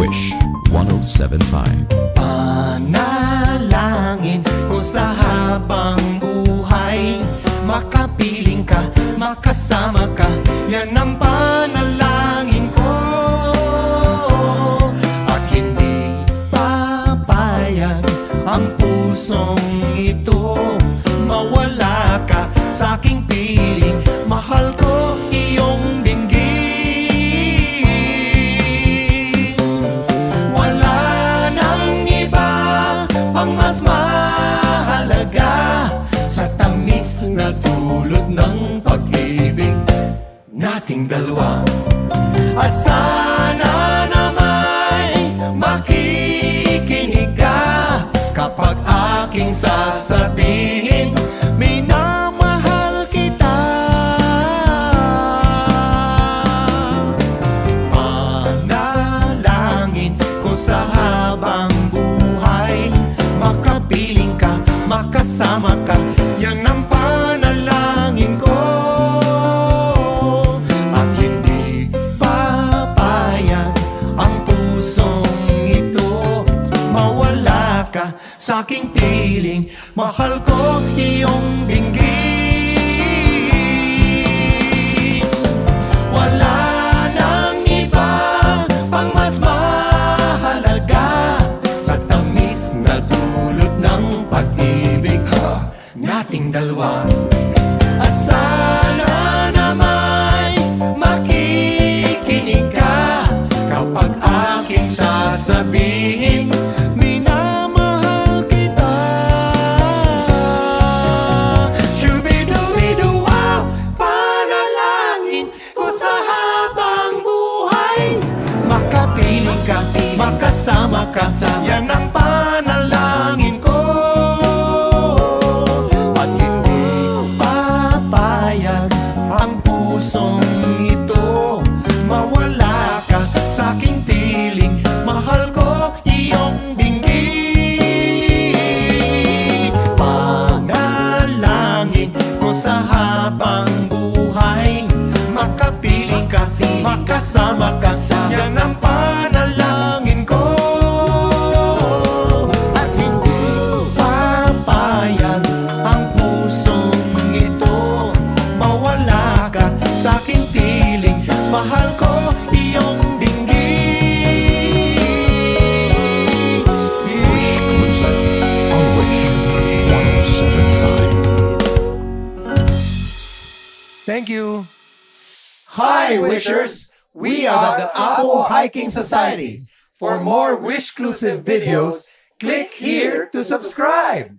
Wish 1075. Panalangin ko sa habang buhay. Makapiling ka, makasama ka. Yan ang panalangin nating dalawa. At sana na may makikinig ka Kapag aking sasabihin Minamahal kita. Panalangin ko sa habang aking piling. Mahal ko iyong dinggin wala nang iba pang mas mahalaga Sa tamis na dulot ng pag-ibig nating dalawa. At sana na may makikinig ka Kapag aking sasabihin Makapiling ka, makasama ka. Yan ang panalangin ko. At hindi papayag ang pusong ito. Mawala ka sa aking piling. Mahal ko iyong dinggin Panalangin ko sa habang buhay. Makapiling ka, makasama ka. Yan you. Hi, Wishers! We are the Apple Hiking Society. For more Wishclusive videos, click here to subscribe.